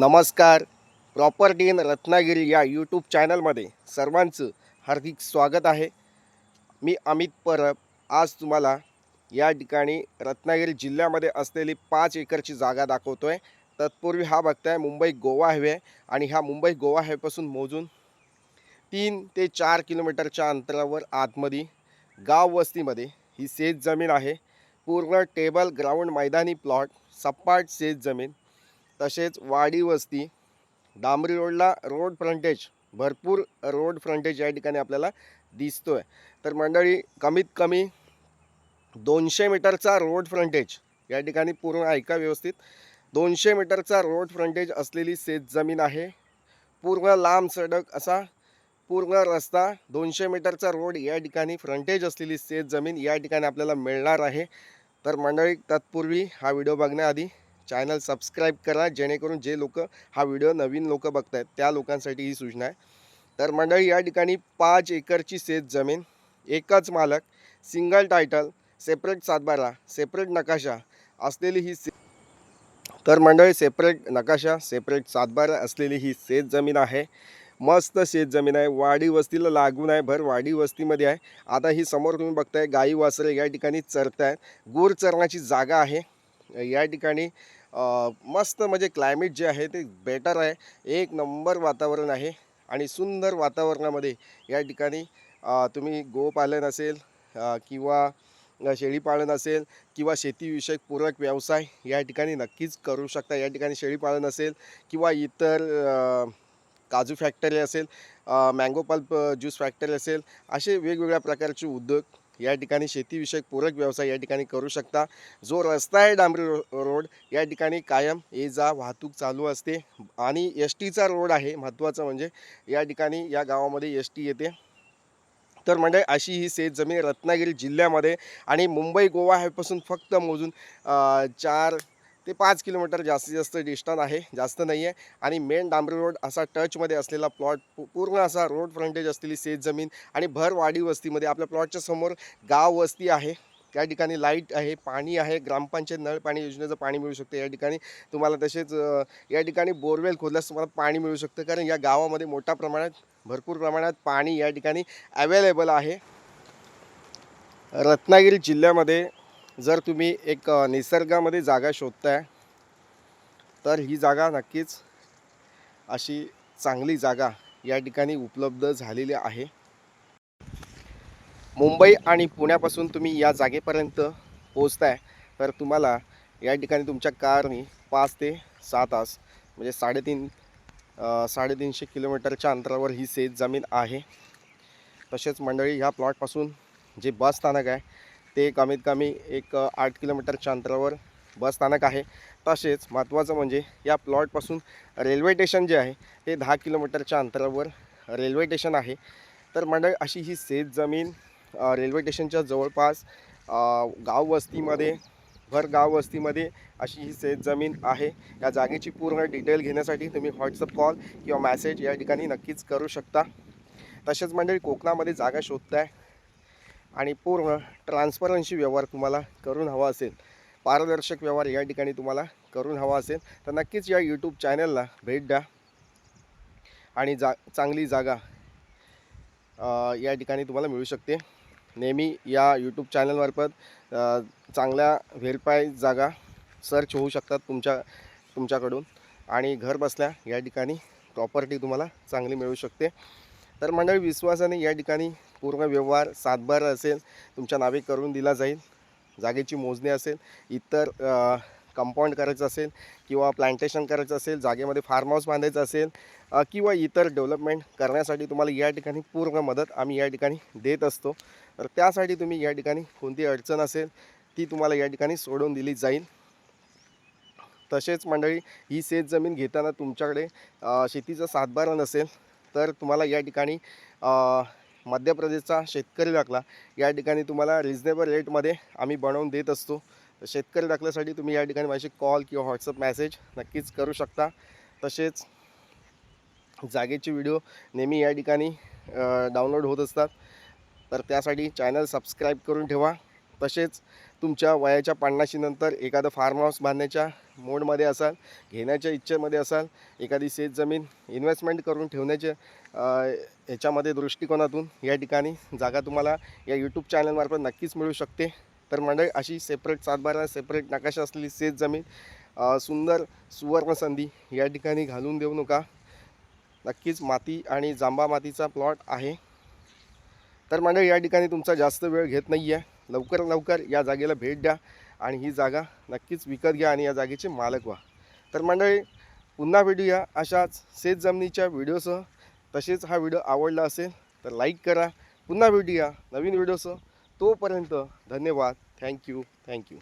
नमस्कार. Property in Ratnagiri या YouTube चॅनलमध्ये सर्वांचं हार्दिक स्वागत आहे. मी अमित परब. आज तुम्हाला या ठिकाणी रत्नागिरी जिल्ह्यामध्ये असलेली पाच एकरची जागा दाखवतो आहे तत्पूर्वी हा बघताय मुंबई गोवा हायवे आहे आणि ह्या मुंबई गोवा हायवेपासून मोजून तीन ते चार किलोमीटरच्या अंतरावर आतमध्ये गाव वस्तीमध्ये ही शेत जमीन आहे. पूर्ण टेबल ग्राउंड मैदानी प्लॉट सपाट शेत जमीन तसेच वाडी वस्ती डांबरी रोडला रोड फ्रंटेज भरपूर रोड फ्रंटेज या ठिकाणी आपल्याला दिसतो आहे तर मंडळी कमीत कमी दोनशे मीटरचा रोड फ्रंटेज या ठिकाणी पूर्ण ऐका व्यवस्थित. दोनशे मीटरचा रोड फ्रंटेज असलेली शेतजमीन आहे. पूर्ण लांब सडक असा पूर्ण रस्ता दोनशे मीटरचा रोड या ठिकाणी फ्रंटेज असलेली शेतजमीन या ठिकाणी आपल्याला मिळणार आहे. तर मंडळी तत्पूर्वी हा व्हिडिओ बघण्याआधी चॅनल सबस्क्राईब करा जेणेकरून जे लोक हा व्हिडिओ नवीन लोक बघत आहेत त्या लोकांसाठी ही सूचना आहे. तर मंडळी या ठिकाणी पाच एकरची शेत जमीन एकच मालक सिंगल टायटल सेपरेट सातबारा सेपरेट नकाशा असलेली ही से तर मंडळी सेपरेट नकाशा सेपरेट सातबारा असलेली ही शेत जमीन आहे. मस्त शेत जमीन आहे. वाडी वस्तीला लागून आहे भर वाडी वस्तीमध्ये आहे. आता ही समोर तुम्ही बघताय गाई वासरे या ठिकाणी चरत आहेत गुर चरण्याची जागा आहे. या ठिकाणी मस्त म्हणजे क्लायमेट जे आहे ते बेटर आहे. एक नंबर वातावरण आहे आणि सुंदर वातावरणामध्ये या ठिकाणी तुम्ही गोपालन असेल किंवा शेळीपालन असेल किंवा शेतीविषयक पूरक व्यवसाय या ठिकाणी नक्कीच करू शकता. या ठिकाणी शेळीपालन असेल किंवा इतर काजू फॅक्टरी असेल मँगो पल्प ज्यूस फॅक्टरी असेल असे वेगवेगळ्या प्रकारचे उद्योग या ठिकाणी शेतीविषयक पूरक व्यवसाय या ठिकाणी करू शकता. जो रस्ता आहे डांबरी रो रोड या ठिकाणी कायम ये जा वाहतूक चालू असते आणि एस टीचा रोड आहे. महत्त्वाचं म्हणजे या ठिकाणी या गावामध्ये एस टी येते. तर म्हणजे अशी ही शेत जमीन रत्नागिरी जिल्ह्यामध्ये आणि मुंबई गोवा ह्यापासून फक्त मोजून चार ते पाच किलोमीटर जास्तीत जास्त डिस्टन्स आहे जास्त नाही आहे आणि मेन डांबरी रोड असा टचमध्ये असलेला प्लॉट पूर्ण असा रोड फ्रंटेज असलेली शेत जमीन आणि भर वाडी वस्तीमध्ये आपल्या प्लॉटच्या समोर गाव वस्ती आहे. त्या ठिकाणी लाइट आहे पाणी आहे ग्रामपंचायत नळ पाणी योजनेचं पाणी मिळू शकतं. या ठिकाणी तुम्हाला तसेच या ठिकाणी बोरवेल खोदल्यास तुम्हाला पाणी मिळू शकतं. कारण या गावामध्ये मोठ्या प्रमाणात भरपूर प्रमाणात पाणी या ठिकाणी अवेलेबल आहे. रत्नागिरी जिल्ह्यामध्ये जर तुम्ही एक निसर्गामध्ये जागा शोधताय तर ही जागा नक्कीच अशी चांगली जागा या ठिकाणी उपलब्ध झालेली आहे. मुंबई आणि पुण्यापासून तुम्ही या जागेपर्यंत पोचताय तर तुम्हाला या ठिकाणी तुमच्या कारनी पाच ते सहा तास म्हणजे साडेतीन साडेतीनशे किलोमीटरच्या अंतरावर ही शेत जमीन आहे. तसेच मंडळी ह्या प्लॉटपासून जे बस स्थानक आहे ते कमीत कमी एक आठ किलोमीटरच्या अंतरावर बस स्थानक आहे. तसेच महत्त्वाचं म्हणजे या प्लॉटपासून रेल्वे स्टेशन जे आहे ते दहा किलोमीटरच्या अंतरावर रेल्वे स्टेशन आहे. तर मंडळ अशी ही शेत जमीन रेल्वे स्टेशनच्या जवळपास गाव वस्तीमध्ये भर गाव वस्तीमध्ये अशी ही शेत जमीन आहे. या जागेची पूर्ण डिटेल घेण्यासाठी तुम्ही व्हॉट्सअप कॉल किंवा मॅसेज या ठिकाणी नक्कीच करू शकता. तसेच मंडळी कोकणामध्ये जागा शोधताय आणि पूर्ण ट्रान्सपरन्सी व्यवहार तुम्हाला करून हवा असेल. पारदर्शक व्यवहार या ठिकाणी तुम्हाला करून हवा असेल. तर नक्कीच या यूट्यूब चॅनलला भेट द्या. आणि जा चांगली जागा या ठिकाणी तुम्हाला मिळू शकते. नेहमी या यूट्यूब चॅनलमार्फत चांगल्या व्हेरीफाय जागा सर्च होऊ शकतात तुमच्या तुमच्याकडून. आणि घर बसल्या या ठिकाणी प्रॉपर्टी तुम्हाला चांगली मिळू शकते. तर मंडळी विश्वासाने या ठिकाणी पूर्ण व्यवहार सातबार असेल. तुमच्या नावे करून दिला जाईल. जागेची मोजणी असेल. इतर कंपाऊंड करायचं असेल किंवा प्लांटेशन करायचं असेल जागेमध्ये फार्म हाऊस बांधायचं असेल किंवा इतर डेव्हलपमेंट करण्यासाठी तुम्हाला या ठिकाणी पूर्ण मदत आम्ही या ठिकाणी देत असतो. तर त्यासाठी तुम्ही या ठिकाणी कोणती अडचण असेल ती तुम्हाला या ठिकाणी सोडवून दिली जाईल. तसेच मंडळी ही शेत जमीन घेताना तुमच्याकडे शेतीचा सातबारा नसेल तर तुम्हाला या ठिकाणी मध्य प्रदेशचा शेतकरी दाखला. या ठिकाणी तुम्हाला रिजनेबल रेटमध्ये आम्ही बनवून देत असतो. शेतकरी दाखल्यासाठी तुम्ही या ठिकाणी माझी कॉल किंवा व्हॉट्सअप मॅसेज नक्कीच करू शकता. तसेच जागेचे व्हिडिओ नेहमी या ठिकाणी डाउनलोड होत असतात. तर त्यासाठी चॅनल सबस्क्राईब करून ठेवा. तसेच तुमच्या वयाच्या पन्नाशीनंतर एखादं फार्म हाऊस बांधण्याच्या मोडमध्ये असाल घेण्याच्या इच्छेमध्ये असाल एखादी शेत जमीन इन्व्हेस्टमेंट करून ठेवण्याच्या ह्याच्यामध्ये दृष्टिकोनातून या ठिकाणी जागा तुम्हाला या यूट्यूब चॅनलमार्फत नक्कीच मिळू शकते. तर मंडळी अशी सेपरेट सातबारा सेपरेट नकाशा असलेली शेत जमीन सुंदर सुवर्णसंधी या ठिकाणी घालून देऊ नका. नक्कीच माती आणि जांबा मातीचा प्लॉट आहे. तर मंडळी या ठिकाणी तुमचा जास्त वेळ घेत नाही आहे लवकर लवकर या जागेला भेट द्या आणि ही जागा नक्कीच विकत घ्या आणि या जागेचे मालक व्हा. तर मंडळी पुन्हा भेटूया अशाच शेत जमिनीच्या व्हिडिओसह. तसेच हा व्हिडिओ आवडला असेल तर लाईक करा. पुन्हा भेटूया नवीन व्हिडिओसह. तोपर्यंत धन्यवाद. Thank you thank you.